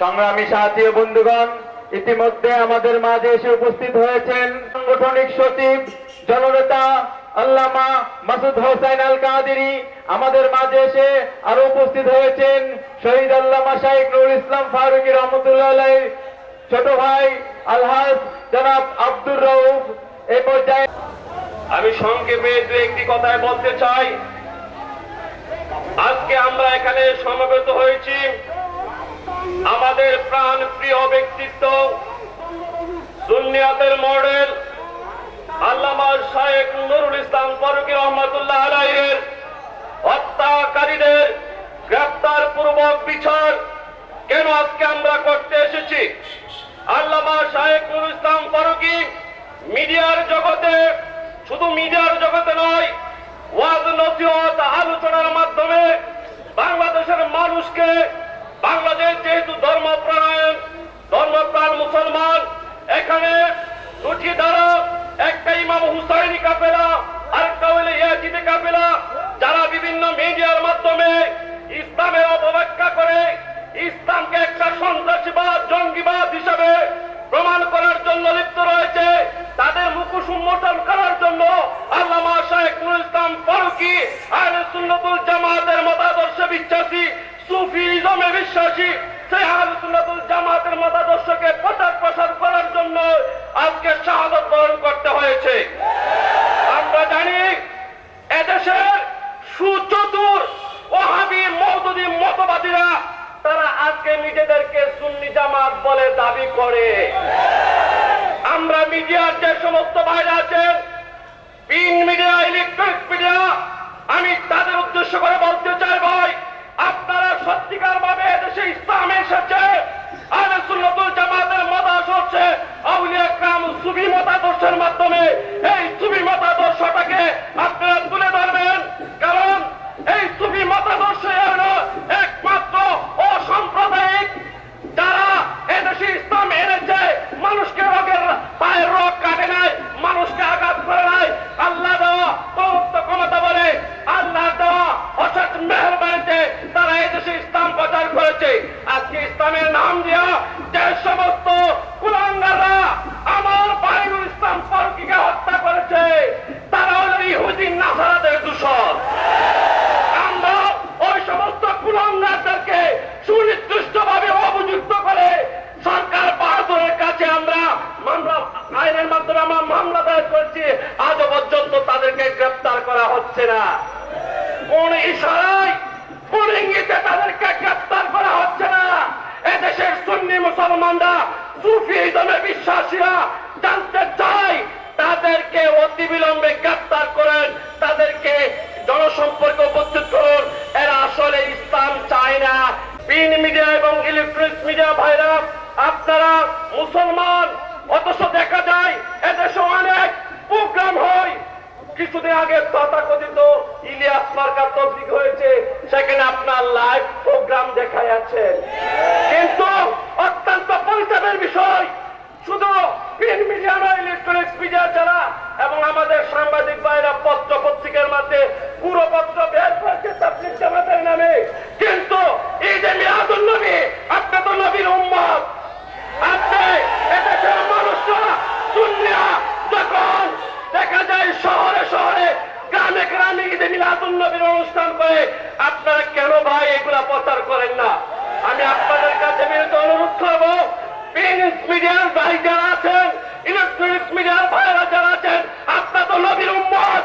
সংগ্রামী সাথী বন্ধুগণ, ইতিমধ্যে আমাদের মাঝে এসে উপস্থিত হয়েছেন সাংগঠনিক সচিব, জননেতা আল্লামা মাসুদ হোসেন আল কাদেরি আমাদের মাঝে এসে আরও উপস্থিত হয়েছেন শহীদ আল্লামা শাহিক নুরুল ইসলাম ফারুকি রহমতুল্লাহ ছোট ভাই আলহাজ জনাব আব্দুর রউফ। এই পর্যায়ে আমি সংক্ষেপে দু একটি কথায় বলতে চাই। আজকে আমরা এখানে সমবেত হয়েছি। আমাদের প্রাণ প্রিয় ব্যক্তিত্ব, সুন্নিয়াতের মডেল, আল্লামা শাহেক নুরুল ইসলাম ফারুকি রহমতুল্লাহ আলাইয়ের হত্যাকারীদের গ্রেপ্তার পূর্বক বিচার কেন আজকে আমরা করতে এসেছি? আল্লামা শাহেক নুরুল ইসলাম ফারুকি মিডিয়ার জগতে, শুধু মিডিয়ার জগতে নয় ওয়াজ নসিহত আলোচনার মাধ্যমে বাংলাদেশের মানুষকে বাংলাদেশ যেহেতু ধর্মপ্রাণ ধর্মপ্রাণ মুসলমান, এখানে দুটি দ্বারা, একটা ইমাম হুসাইনি কাফেলা, আরেকটা হইলে ইয়াজিদে কাফেলা, যারা বিভিন্ন মিডিয়ার মাধ্যমে ইসলামের অপব্যাখ্যা করে, ইসলামকে একটা সন্ত্রাসীবাদ, জঙ্গিবাদ হিসাবে প্রমাণ করার জন্য লিপ্ত রয়েছে। তাদের মুখোশ উন্মোচন করার জন্য আল্লামা শাহেখ ইসলাম ফারুকি আহলে সুন্নতুল জামাতের মতাদর্শে বিশ্বাসী সুফিজমে বিশ্বাসী সেই জামাতের মতাদর্শকে প্রচার প্রসার করার জন্য আজকে শাহাদত বরণ করতে হয়েছে। আমরা জানি এদেশের সুচতুর ওহাবি মৌদুদি মতবাদীরা, তারা আজকে নিজেদেরকে সুন্নি জামাত বলে দাবি করে। আমরা মিডিয়ার যে সমস্ত বাইরে আছেন প্রিন্ট মিডিয়া, ইলেকট্রনিক মিডিয়া, আমি তাদের উদ্দেশ্য করে বলতে চাই ভাই আপনারা সত্যিকার ভাবে এদেশে ইসলাম এসেছে, আহলে সুন্নাতুল জামাতের মতাদর্শ আউলিয়া কাম সুবি মতাদর্শের মাধ্যমে, এই সুবি মতাদর্শটাকে আপনারা তুলে ধরবেন কারণ এই সুবি মতাদর্শ হলো একমাত্র অসাম্প্রদায়িক যারা এদেশে ইসলাম এনেছে মানুষকে রোগের পায়ের রোগ কাটে নাই মানুষকে আঘাত করে নাই আল্লাহ দেওয়া প্রভুত্ব ক্ষমতা বলে আল্লাহ দেওয়া অসৎ মেহরবানিতে তারা এদেশে ইসলাম প্রচার করেছে আজকে ইসলামের নাম দিয়া যে সমস্ত কুলাঙ্গাররা আমার বাইরুল ইসলাম ফারুকিকে হত্যা করেছে তারা হলো ইহুদিন নাসারাদের দূষণ আমরা ওই সমস্ত কুলাঙ্গারদেরকে সুনির্দিষ্ট ভাবে অবযুক্ত করে সরকার বাহাদুরের কাছে আমরা মামলা আইনের মাধ্যমে আমরা মামলা দায়ের করেছি আজও পর্যন্ত তাদেরকে গ্রেপ্তার হচ্ছে না কোন ইশারায় কোন ইঙ্গিতে তাদেরকে গ্রেপ্তার করা হচ্ছে না এদেশের সুন্নি মুসলমানরা, সুফি ইজমে বিশ্বাসীরা জানতে চাই তাদেরকে অতি বিলম্বে গ্রেপ্তার করেন, তাদেরকে জনসম্পর্ক উপস্থিত করুন। এরা আসলে ইসলাম চায় না। প্রিন্ট মিডিয়া এবং ইলেকট্রনিক্স মিডিয়া ভাইরা, আপনারা মুসলমান, অথচ দেখা যায় এদেশে অনেক প্রোগ্রাম হয়। কিছুদিন আগে তথাকথিত ইলিয়াস মার্কার তবলিগ হয়েছে, সেখানে আপনার লাইভ প্রোগ্রাম দেখা যাচ্ছে কিন্তু অত্যন্ত পরিতাপের বিষয়, শুধু প্রিন্ট মিডিয়া নয় ইলেকট্রনিক্স মিডিয়া যারা এবং আমাদের সাংবাদিক ভাইরা পত্র পত্রিকার মধ্যে পুরো পত্র বের করেছে তাবলিগ জামাতের নামে প্রিন্ট মিডিয়ার ভাই যারা আছেন ইলেকট্রনিক্স মিডিয়ার ভাইরা যারা আছেন আপনার তো নবীর উম্মত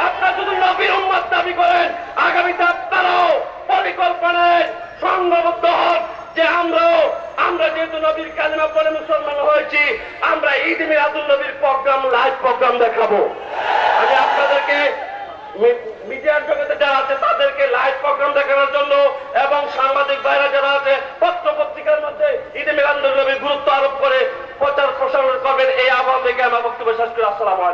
আপনারা যদি নবীর উম্মত দাবি করেন আগামীতে আপনারাও পরিকল্পনায় সংঘবদ্ধ হন যে আমরাও আমরা যেহেতু নবীর কালিমা পরে মুসলমান হয়েছি আমরা ঈদ মিরাদুল নবীর প্রোগ্রাম লাইভ প্রোগ্রাম দেখাবো আমি আপনাদেরকে মি- মিডিয়ার জগতে যারা আছে তাদেরকে লাইভ প্রোগ্রাম দেখানোর জন্য এবং সাংবাদিক ভাইরা যারা আছে পত্র পত্রিকার মধ্যে ঈদ মিরাদুল নবীর গুরুত্ব আরোপ করে প্রচার প্রসার করবেন এই আহ্বান থেকে আমার বক্তব্য শেষ করে আসসালামু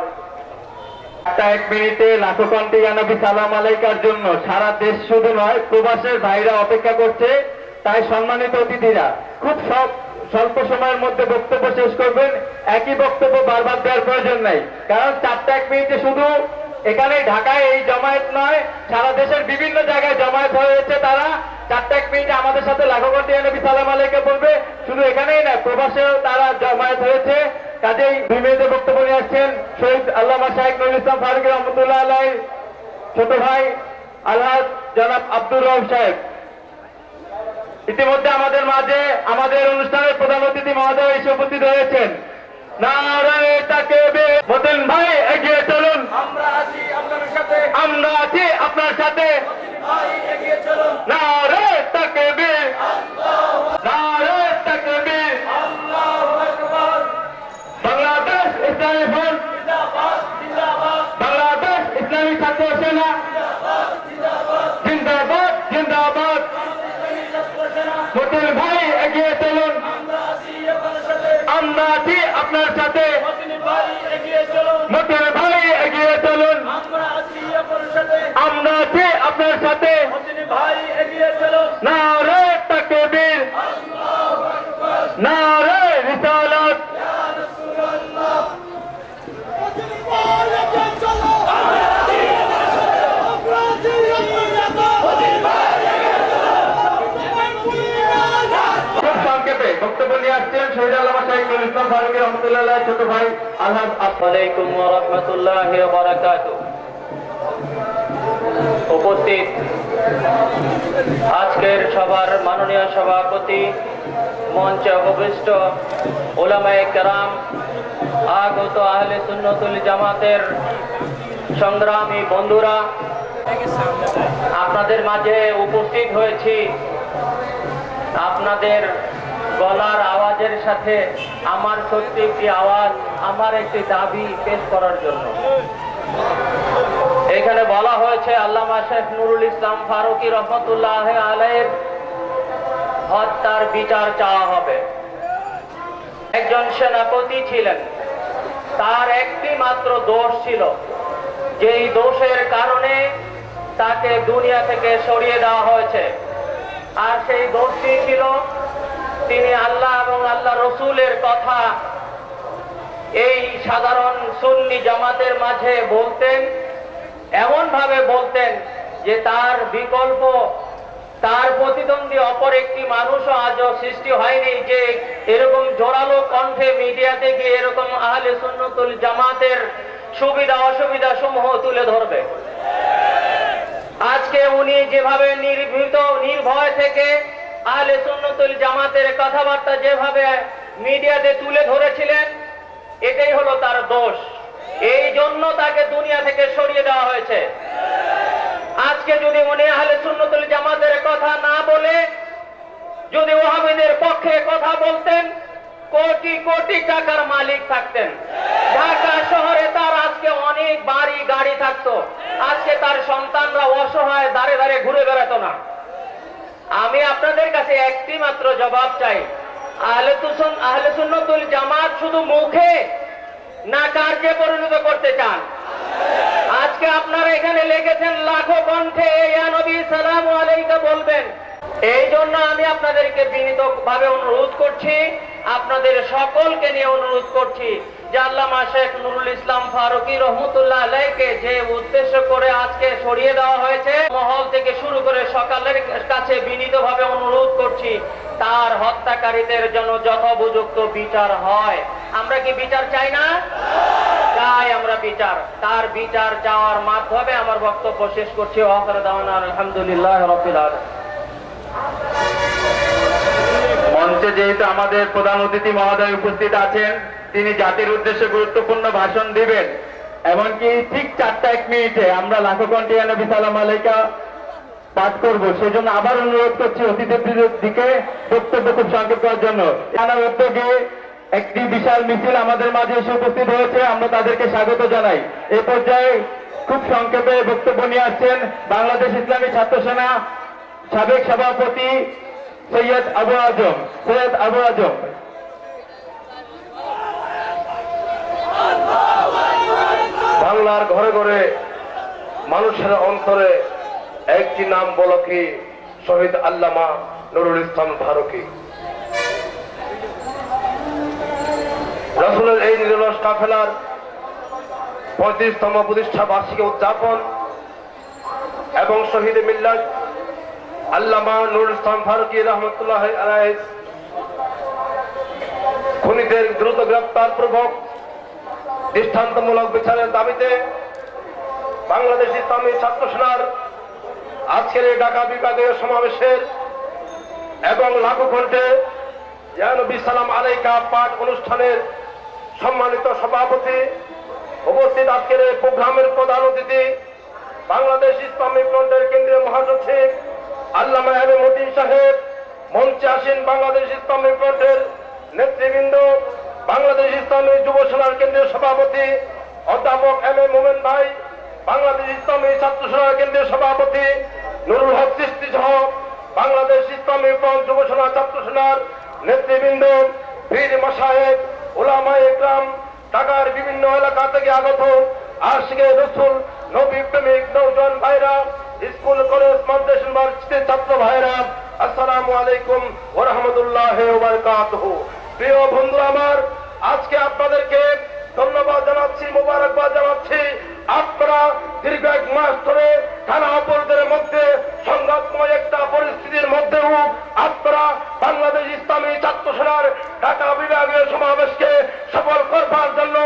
এক মিনিটে লাখো কণ্ঠে জানাবি সালাম আলাইকার জন্য সারা দেশ শুধু নয়, প্রবাসের ভাইরা অপেক্ষা করছে, তাই সম্মানিত অতিথিরা, খুব সব স্বল্প সময়ের মধ্যে বক্তব্য শেষ করবেন। একই বক্তব্য বারবার দেওয়ার প্রয়োজন নাই, কারণ চারটা এক মিনিটে শুধু এখানে ঢাকায় এই জমায়েত নয়, সারা দেশের বিভিন্ন জায়গায় জমায়েত তারা। চারটা এক মিনিটে আমাদের সাথে লাখো নবী সালাম আলাইকে বলবে, শুধু এখানেই না প্রবাসেও তারা জমায়েত হয়েছে। কাজেই দুই মিনিটে বক্তব্য নিয়ে আসছেন শহীদ আল্লামা শাহেক নুরুল ইসলাম ফারুক রহমতুল্লাহ আলাই ছোট ভাই আল্লাহ জনাব আব্দুর রব সাহেব। ইতিমধ্যে আমাদের মাঝে আমাদের অনুষ্ঠানের প্রধান অতিথি মহোদয় এসে উপস্থিত হয়েছেন। নারায় তাকে মতিন ভাই এগিয়ে চলুন। আমরা আছি আপনাদের সাথে। আমরা আছি আপনার সাথে। চলুন। নারায় তাকে আমরা আছি আপনার সাথে। মতিন ভাই এগিয়ে চলুন। আমরা আছি আপনার সাথে। না রে তাকে বীর নারে আজকের সবার মাননীয় সভাপতি মঞ্চে উপবিষ্ট ওলামায়ে কেরাম, আগত আহলে সুন্নতুল জামাতের সংগ্রামী বন্ধুরা, আপনাদের মাঝে উপস্থিত হয়েছি। আপনাদের গলার সাথে আমার সত্যি একটি আওয়াজ, আমার একটি দাবি পেশ করার জন্য। এখানে বলা হয়েছে, আল্লামা শেখ নুরুল ইসলাম ফারুকি রহমতুল্লাহ আলাইয়ের হত্যার বিচার চাওয়া হবে। একজন সেনাপতি ছিলেন, তার একটি মাত্র দোষ ছিল, যেই দোষের কারণে তাকে দুনিয়া থেকে সরিয়ে দেওয়া হয়েছে। আর সেই দোষটি ছিল তিনি আল্লাহ এবং আল্লাহ রসুলের কথা এই সাধারণ সুন্নি জামাতের মাঝে বলতেন এমন ভাবে বলতেন যে তার বিকল্প, তার প্রতিদ্বন্দ্বী অপর একটি মানুষও আজও সৃষ্টি হয়নি যে এরকম জোরালো কণ্ঠে মিডিয়াতে গিয়ে এরকম আহলে সুন্নতুল জামাতের সুবিধা, অসুবিধা সমূহ তুলে ধরবে। আজকে উনি যেভাবে নির্ভীত, নির্ভয় থেকে আহলে সুন্নতুল জামাতের কথাবার্তা যেভাবে মিডিয়াতে তুলে ধরেছিলেন, এটাই হলো তার দোষ। এই জন্য তাকে দুনিয়া থেকে সরিয়ে দেওয়া হয়েছে। আজকে যদি উনি আহলে সুন্নতুল জামাতের কথা না বলে, যদি ওহাবিদের পক্ষে কথা বলতেন, কোটি কোটি টাকার মালিক থাকতেন। ঢাকা শহরে তার আজকে অনেক বাড়ি, গাড়ি থাকতো। আজকে তার সন্তানরা অসহায়, দাঁড়ে দাঁড়ে ঘুরে বেড়াতো না। আমি আপনাদের কাছে একটি মাত্র জবাব চাই। আহলে সুন্নতুল জামাত শুধু মুখে না কার্যে পরিণত করতে চান। আজকে আপনারা এখানে লেগেছেন লাখো কণ্ঠে সালাম আলাইকা বলবেন। এই জন্য আমি আপনাদেরকে বিনীত ভাবে অনুরোধ করছি, আপনাদের সকলকে নিয়ে অনুরোধ করছি। অনুরোধ করছি, তার হত্যাকারীদের জন্য যথোপযুক্ত বিচার হয়। আমরা কি বিচার চাই না? চাই আমরা বিচার। তার বিচার চাওয়ার মাধ্যমে আমার বক্তব্য শেষ করছি। আলহামদুলিল্লাহ মঞ্চে যেহেতু আমাদের প্রধান অতিথি মহোদয় উপস্থিত আছেন, তিনি জাতির উদ্দেশ্যে গুরুত্বপূর্ণ ভাষণ দিবেন। এমনকি ঠিক চারটা এক মিনিটে আমরা লাখো কন্টিয়া নবী সালাম আলাইকা পাঠ করব। সেজন্য আবার অনুরোধ করছি অতিথিদের দিকে বক্তব্য খুব সংক্ষেপ করার জন্য। জানার উদ্যোগে একটি বিশাল মিছিল আমাদের মাঝে এসে উপস্থিত হয়েছে, আমরা তাদেরকে স্বাগত জানাই। এ পর্যায়ে খুব সংক্ষেপে বক্তব্য নিয়ে আসছেন বাংলাদেশ ইসলামী ছাত্র সেনা সাবেক সভাপতি সৈয়দ আবু আজম, সৈয়দ আবু আজম। বাংলার ঘরে ঘরে মানুষের অন্তরে একটি নাম বল কি? শহীদ আল্লামা নুরুল ইসলাম ফারুকি। রসুলের এই নিরলস কাফেলার পঁয়ত্রিশতম প্রতিষ্ঠা বার্ষিকী উদযাপন এবং শহীদ মিল্লাত আল্লামা নুরুল ইসলাম ফারুকি রহমতুল্লাহ খুনিদের দ্রুত গ্রেপ্তার পূর্বক দৃষ্টান্তমূলক বিচারের দাবিতে বাংলাদেশ ইসলামী ছাত্র সেনার আজকের এই ঢাকা বিভাগীয় সমাবেশের এবং লাখো কণ্ঠে ইয়ানবী সালাম আলাইকা পাঠ অনুষ্ঠানের সম্মানিত সভাপতি উপস্থিত আজকের এই প্রোগ্রামের প্রধান অতিথি বাংলাদেশ ইসলামী ফ্রন্টের কেন্দ্রীয় মহাসচিব আল্লামা মতিন সাহেব, মঞ্চে আসেন বাংলাদেশ ইসলামী ফ্রন্টের নেতৃবৃন্দ, বাংলাদেশ ইসলামী যুব সেনার কেন্দ্রীয় সভাপতি অধ্যাপক এম এ মোমেন ভাই, বাংলাদেশ ইসলামী ছাত্র সেনার কেন্দ্রীয় সভাপতি নুরুল হক সৃষ্টি সহ বাংলাদেশ ইসলামী ফ্রন্ট যুব সেনা ছাত্র সেনার নেতৃবৃন্দ বীর মাসাহেব ওলামা ইকরাম ঢাকার বিভিন্ন এলাকা থেকে আগত আশিকে রসুল, নবী প্রেমিক নৌজন ভাইরা স্কুল, কলেজ, মাদ্রাসা ইউনিভার্সিটির ছাত্র ভাইরা আসসালামু আলাইকুম ওয়া রাহমাতুল্লাহি ওয়া বারাকাতুহু। প্রিয় বন্ধু আমার, আজকে আপনাদেরকে ধন্যবাদ জানাচ্ছি, মোবারকবাদ জানাচ্ছি। আপনারা দীর্ঘ এক মাস ধরে থানা অপরাধের মধ্যে, সংঘাতময় একটা পরিস্থিতির মধ্যেও আপনারা বাংলাদেশ ইসলামী ছাত্র সেনার ঢাকা বিভাগীয় সমাবেশকে সফল করবার জন্য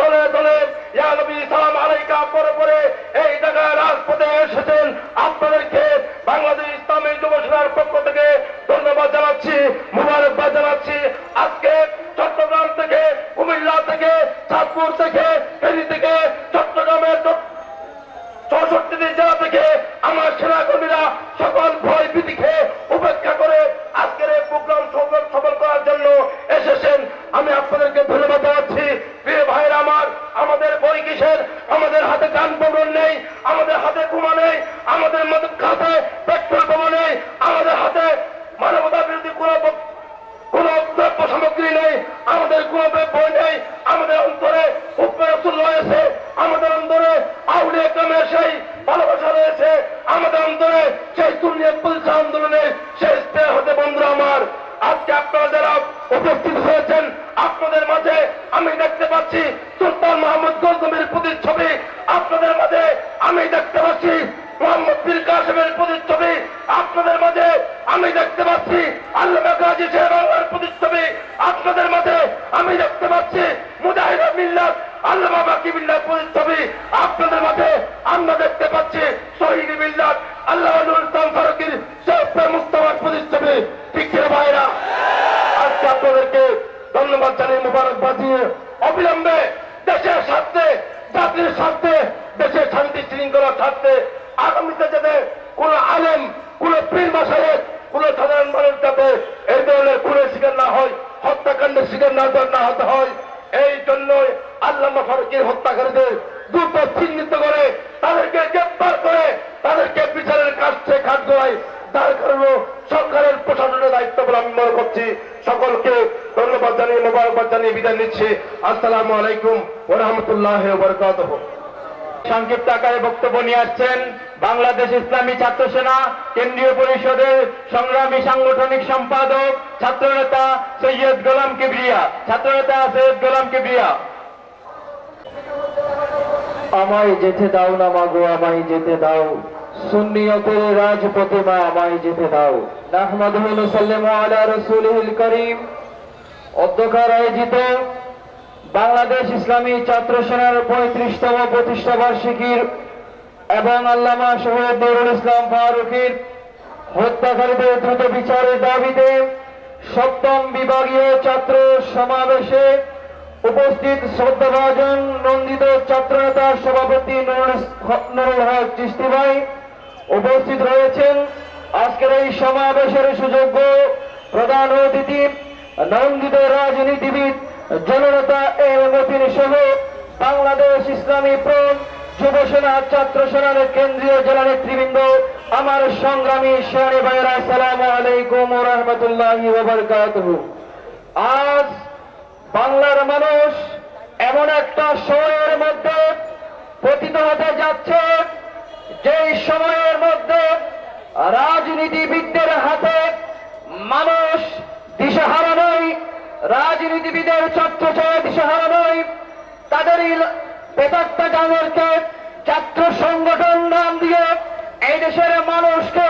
দলে দলে ইয়া নবী সালাম আলাইকা পরে পরে এই জায়গায় রাজপথে এসেছেন। কোন সাধারণ মানুষ যাতে এই ধরনের খুনের শিকার না হয়, হত্যাকাণ্ডের শিকার না না হতে হয়, এই জন্যই আল্লামা ফারুকের হত্যাকারীদের দ্রুত চিহ্নিত করে তাদেরকে গ্রেপ্তার করে তাদেরকে বিচারের কাছে খাট করায় যার কারণে সরকারের প্রশাসনের দায়িত্ব বলে আমি মনে করছি। সকলকে ধন্যবাদ জানিয়ে, মোবারকবাদ জানিয়ে বিদায় নিচ্ছি। আসসালামু আলাইকুম ওয়া রাহমাতুল্লাহি ওয়া বারাকাতুহু। সংক্ষিপ্ত আকারে বক্তব্য নিয়ে আসছেন বাংলাদেশ ইসলামী ছাত্র সেনা, কেন্দ্রীয় পরিষদের সংগ্রামী সাংগঠনিক সম্পাদক ছাত্রনেতা সৈয়দ গোলাম কিবরিয়া। ছাত্রনেতা সৈয়দ গোলাম কিবরিয়া। আমায় যেতে দাও না মাগো, আমায় যেতে দাও। সুন্নিয়তের রাজপথে মা, আমায় যেতে দাও। নাহমাদুল সাল্লাম আলা রসুলিল করিম। অধ্যক্ষার আয়োজিত বাংলাদেশ ইসলামী ছাত্র সেনার পঁয়ত্রিশতম প্রতিষ্ঠা বার্ষিকীর এবং আল্লামা শহীদ নুরুল ইসলাম ফারুকির হত্যাকারীদের দ্রুত বিচারের দাবিতে সপ্তম বিভাগীয় ছাত্র সমাবেশে উপস্থিত শ্রদ্ধাভাজন নন্দিত ছাত্র ছাত্রনেতা সভাপতি নুরুল হক চিস্তি ভাই উপস্থিত রয়েছেন। আজকের এই সমাবেশের সুযোগ্য প্রধান অতিথি নন্দিত রাজনীতিবিদ জননেতা এম মতিন সহ বাংলাদেশ ইসলামী ফ্রন্ট যুব সেনা ছাত্র সেনার কেন্দ্রীয় জেলা নেতৃবৃন্দ, আমার সংগ্রামী সেনানী ভাইরা সালাম আলাইকুম রহমতুল্লাহ আজ বাংলার মানুষ এমন একটা সময়ের মধ্যে পতিত হতে যাচ্ছে, যেই সময়ের মধ্যে রাজনীতিবিদদের হাতে মানুষ দিশাহারা নয় রাজনীতিবিদের ছত্রছায়া দিশাহারা নয় তাদেরই বেতাত্তা জানোয়ারকে ছাত্র সংগঠন নাম দিয়ে এই দেশের মানুষকে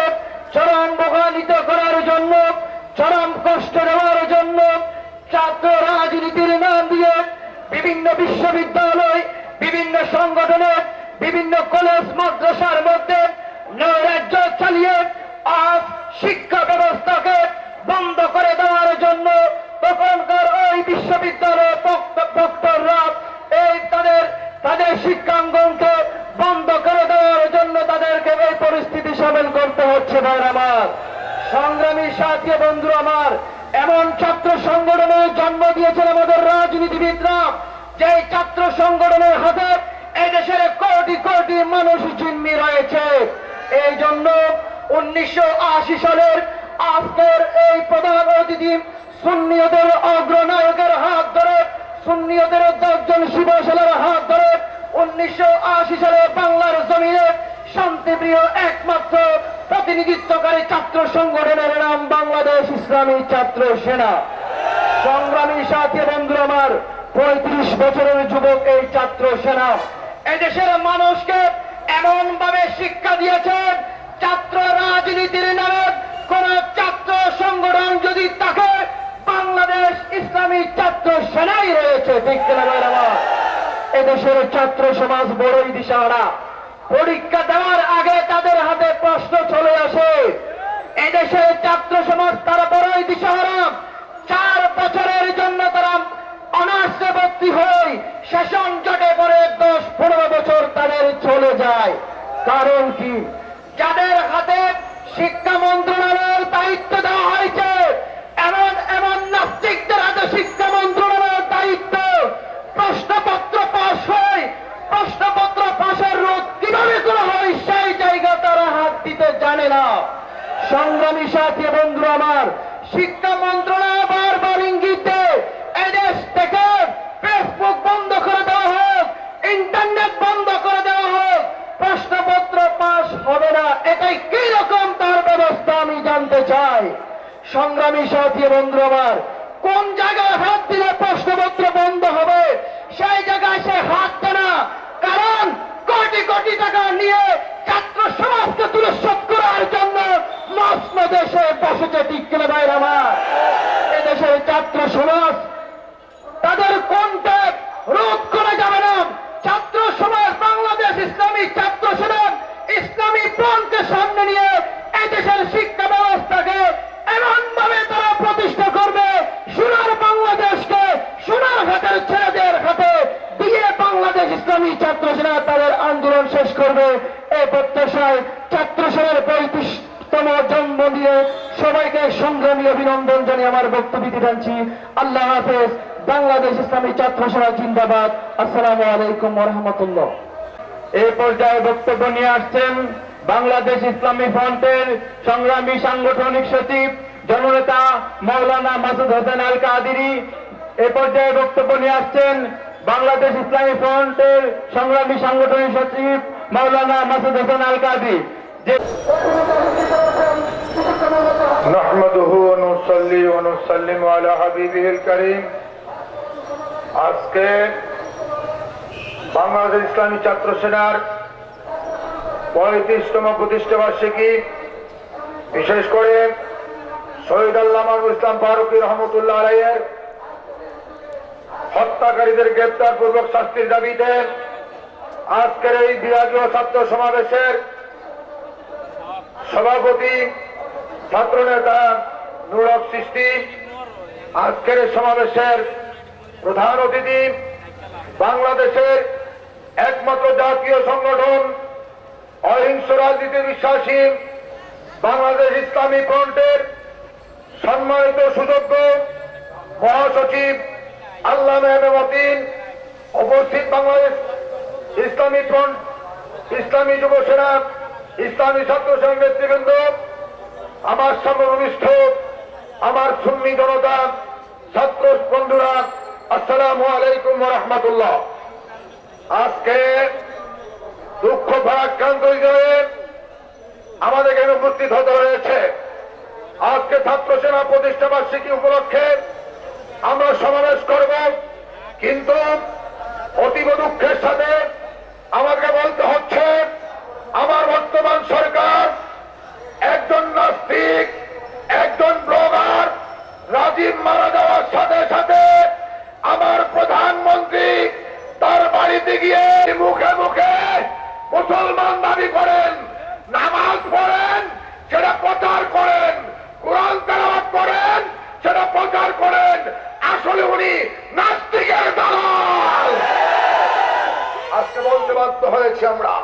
চরম প্রভাবিত করার জন্য, চরম কষ্ট দেওয়ার জন্য ছাত্র রাজনীতির নাম দিয়ে বিভিন্ন বিশ্ববিদ্যালয়, বিভিন্ন সংগঠনে, বিভিন্ন কলেজ, মাদ্রাসার মধ্যে নৈরাজ্য চালিয়ে আজ শিক্ষা ব্যবস্থাকে বন্ধ করে দেওয়ার জন্য তখনকার ওই বিশ্ববিদ্যালয়ের প্রক্টররা এই তাদের তাদের শিক্ষাঙ্গনকে বন্ধ করে দেওয়ার জন্য তাদেরকে এই পরিস্থিতি সামিল করতে হচ্ছে ভাই আমার। সংগ্রামী সাথী বন্ধু আমার, এমন ছাত্র সংগঠনের জন্ম দিয়েছেন আমাদের রাজনীতিবিদরা যে ছাত্র সংগঠনের হাতে এদেশের কোটি কোটি মানুষ জিম্মি রয়েছে। এই জন্য উনিশশো আশি সালের আজকের এই প্রধান অতিথি সুন্নিয়দের অগ্রনায়কের হাত ধরে, সুন্নিয়দের দশজন শিবশালের হাত ধরে উনিশশো আশি সালে বাংলার জমিনে শান্তিপ্রিয় একমাত্র প্রতিনিধিত্বকারী ছাত্র সংগঠনের নাম বাংলাদেশ ইসলামী ছাত্র সেনা। সংগ্রামী সাথী বন্ধু আমার, পঁয়ত্রিশ বছরের যুবক এই ছাত্র সেনা। এদেশের মানুষকে এমন ভাবে শিক্ষা দিয়েছেন, ছাত্র রাজনীতির নামে কোন ছাত্র সংগঠন যদি থাকে বাংলাদেশ ইসলামী ছাত্র সেনাই রয়েছে এদেশের ছাত্র সমাজ বড়ই দিশাহারা। পরীক্ষা দেওয়ার আগে তাদের হাতে প্রশ্ন চলে আসে। এদেশের ছাত্র সমাজ তারা বড়ই দিশাহারা। চার বছরের জন্য তারা অনার্সে ভর্তি হয় সেশন জটে পরে দশ পনেরো বছর তাদের চলে যায়। কারণ কি? যাদের হাতে শিক্ষা মন্ত্রণালয়ের দায়িত্ব দেওয়া হয়েছে এমন এমন নাস্তিকদের হাতে শিক্ষা মন্ত্রণালয়ের দায়িত্ব। প্রশ্নপত্র পাশ হয়, প্রশ্নপত্র পাশের রোধ কীভাবে করা হয় সেই জায়গা তারা হাত দিতে জানে না। সংগ্রামী সাথী বন্ধু আমার, শিক্ষা মন্ত্রণালয় বারবার ইঙ্গিতে, এদেশ থেকে ফেসবুক বন্ধ করে দেওয়া হোক, ইন্টারনেট বন্ধ করে দেওয়া হোক, প্রশ্নপত্র পাশ হবে না। এটাই কি রকম তার ব্যবস্থা আমি জানতে চাই। সংগ্রামী সাথী বন্ধু আমার, কোন জায়গায় হাত দিলে প্রশ্নপত্র বন্ধ হবে? সেই জায়গায় সে হাত দেয় না। কারণ কোটি কোটি টাকা নিয়ে ছাত্র সমাজকে তুলসৎ করার জন্য মস্ত দেশে বসেছে কিনা ভাইরা আমার। এদেশের ছাত্র সমাজ, তাদের কোনটা রোধ করা যাবে না। ছাত্র সমাজ বাংলাদেশ ইসলামী ছাত্র সমাজ ইসলামী প্রাণকে সামনে নিয়ে এদেশের শিক্ষা ব্যবস্থাকে এমন ভাবে তারা প্রতিষ্ঠা করবে সোনার বাংলাদেশকে সোনার হাতের ছেলেদের হাতে দিয়ে বাংলাদেশ ইসলামী ছাত্র সেনা তাদের আন্দোলন শেষ করবে এই প্রত্যাশায় ছাত্র সেনার পঁয়ত্রিশতম জন্ম দিয়ে সবাইকে সংগ্রামী অভিনন্দন জানিয়ে আমার বক্তব্য দিতে জানছি আল্লাহ হাফেজ বাংলাদেশ ইসলামী ছাত্র সেনা জিন্দাবাদ আসসালামু আলাইকুম রহমতুল্লাহ এই পর্যায়ে বক্তব্য নিয়ে আসছেন বাংলাদেশ ইসলামী ফ্রন্টের সংগ্রামী সাংগঠনিক সচিব জননেতা মৌলানা মাসুদ হোসেন আল কাদিরি এ পর্যায়ে বক্তব্য নিয়ে আসছেন বাংলাদেশ ইসলামী ফ্রন্টের সংগ্রামী সাংগঠনিক সচিব মৌলানা মাসুদ হোসেন আল কাদি যে نحمده ونصلي ونسلم على حبيبه الكريم আজকে বাংলাদেশ ইসলামী ছাত্র সেনার পঁয়ত্রিশতম প্রতিষ্ঠা বার্ষিকী, বিশেষ করে শহীদ আল্লাহ ইসলাম ফারুকি রহমতুল্লাহ আলাইয়ের হত্যাকারীদের গ্রেপ্তার পূর্বক শাস্তির দাবিতে আজকের এই বিভাগীয় ছাত্র সমাবেশের সভাপতি ছাত্র নেতা নুরক সৃষ্টি আজকের সমাবেশের প্রধান অতিথি, বাংলাদেশের একমাত্র জাতীয় সংগঠন, অহিংস রাজনীতি বিশ্বাসী, বাংলাদেশ ইসলামী ফ্রন্টের সম্মানিত সুযোগ্য মহাসচিব আল্লাহ মেহমতিন উপস্থিত বাংলাদেশ ইসলামী ফ্রন্ট, ইসলামী যুব সেনা, ইসলামী ছাত্র সংঘ নেতৃবৃন্দ, আমার সর্বনিষ্ঠ আমার সুন্নি জনতা, ছাত্র বন্ধুরা আসসালামু আলাইকুম রহমতুল্লাহ। আজকে দুঃখ ভারাক্রান্ত হয়ে আমাদের এখানে উপস্থিত হতে হয়েছে। আজকে ছাত্র সেনা প্রতিষ্ঠা বার্ষিকী উপলক্ষে আমরা সমাবেশ করব, কিন্তু অতীব দুঃখের সাথে আমাকে বলতে হচ্ছে, আমার বর্তমান সরকার একজন মুসলমান দাবি করেন, নামাজ পড়েন, সেটা প্রচার করেন, কোরআন তেলাওয়াত করেন, সেটা প্রচার করেন। আসলে উনি নাস্তিকের দালাল। আজকে বলতে বাধ্য হয়েছি আমরা।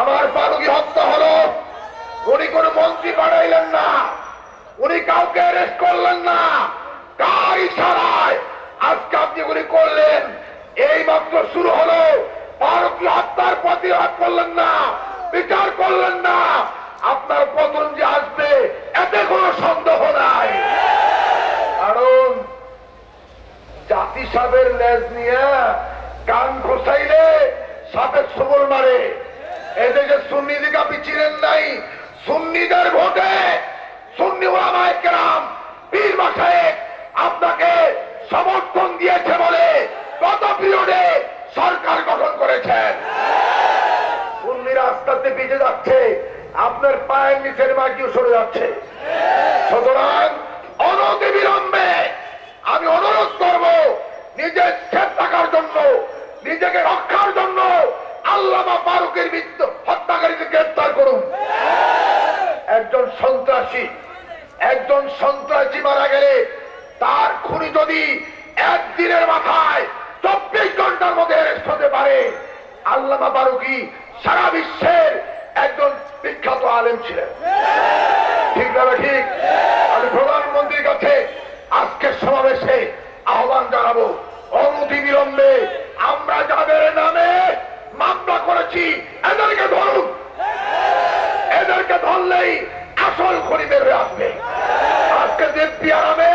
আমার ফারুকি হত্যা হলো, উনি কোন মন্ত্রী পাঠাইলেন না, উনি কাউকে অ্যারেস্ট করলেন না। কার ইশারায় আজকে আপনি উনি করলেন। এই মাত্র শুরু হলো ফারুকি হত্যার প্রতিবাদ করলেন না, বিচার করলেন না। আপনার পতন যে আসবে, এতে কোনো সন্দেহ নাই। কারণ জাতি সাপের লেজ নিয়ে কান খোসাইলে সাপের সবল মারে। এদেশে সুন্নিদিকে আপনি চিনেন নাই, সুন্নিদের ভোটে সুন্নি ওলামায় কেরাম, পীর মাসায়েক আপনাকে সমর্থন দিয়েছে বলে গত পিরিয়ডে সরকার গঠন করেছেন সুন্নিরা আস্তে পিছিয়ে যাচ্ছে, আপনার পায়ের নিচের মাটিও সরে যাচ্ছে। সুতরাং অনতি বিলম্বে আমি অনুরোধ করব, নিজের ছেদ থাকার জন্য, নিজেকে রক্ষার জন্য আল্লামা ফারুকের মৃত্যু হত্যাকারীকে গ্রেপ্তার করুন। একজন সন্ত্রাসী একজন সন্ত্রাসী মারা গেলে তার খুনি যদি একদিনের মাথায় চব্বিশ ঘণ্টার মধ্যে অ্যারেস্ট হতে পারে। আল্লামা ফারুকি সারা বিশ্বের একজন বিখ্যাত আলেম ছিলেন। ঠিক না ঠিক? আমি প্রধানমন্ত্রীর কাছে আজকের সমাবেশে আহ্বান জানাব। অনতি বিলম্বে আমরা যাদের নামে মামলা করেছি, এদেরকে ধরুন। এদেরকে ধরলেই আসল খনি বের হয়ে আসবে। আজকে দেবী আরামে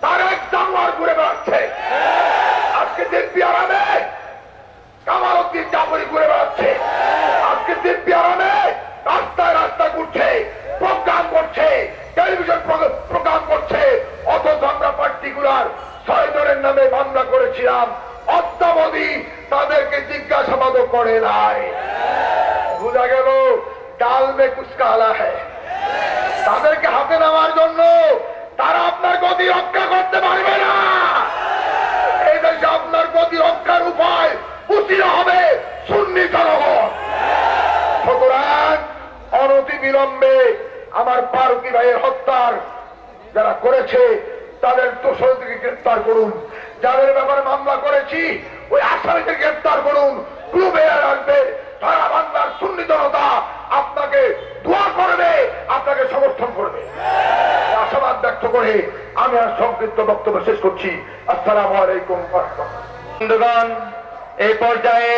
তার এক জানোয়ার ঘুরে বেড়াচ্ছে। আজকে দেবী আরামে। কামাল উদ্দিন জাফরি ঘুরে বেড়াচ্ছে। আজকে দিব্যি আরামে রাস্তায় রাস্তায় ঘুরছে, প্রোগ্রাম করছে, টেলিভিশন প্রোগ্রাম করছে। অথচ আমরা পার্টিকুলার জনের নামে মামলা করেছিলাম। অদ্যাবধি তাদেরকে জিজ্ঞাসাবাদও করে নাই। বোঝা গেল ডাল মে কুচকালা হ্যাঁ তাদেরকে হাতে নেওয়ার জন্য তারা আপনার গতি রক্ষা করতে পারবে হবে সুন্নি জনগণ। অনতি বিলম্বে আমার পারুকি ভাইয়ের হত্যার যারা করেছে, তাদের দোষরীকে গ্রেপ্তার করুন। যাদের ব্যাপারে মামলা করেছি, ওই আসামিকে গ্রেপ্তার করুন। বাংলার সুন্নি জনতা আপনাকে দোয়া করবে, আপনাকে সমর্থন করবে। আশাবাদ ব্যক্ত করে আমি আর সংক্ষিপ্ত বক্তব্য শেষ করছি। আসসালামু আলাইকুম। বন্ধুগণ এই পর্যায়ে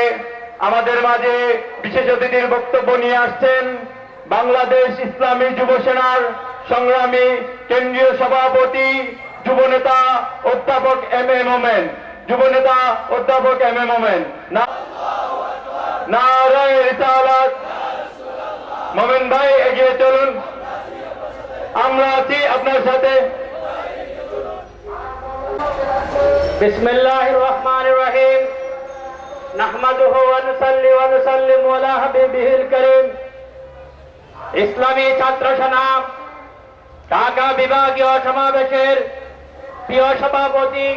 আমাদের মাঝে বিশেষ অতিথির বক্তব্য নিয়ে আসছেন বাংলাদেশ ইসলামী যুব সেনার সংগ্রামী কেন্দ্রীয় সভাপতি যুবনেতা অধ্যাপক এম এ মোমেন। যুবনেতা অধ্যাপক এম এ মোমেন। মোমেন ভাই, এগিয়ে চলুন। আমরা আছি আপনার সাথে। বিসমিল্লাহ রহমান রহিম। نحمده ونصلي ونسلم على حبيبه الكريم ইসলামী ছাত্র সেনা ঢাকা বিভাগীয় সমাবেশের প্রিয় সভাপতি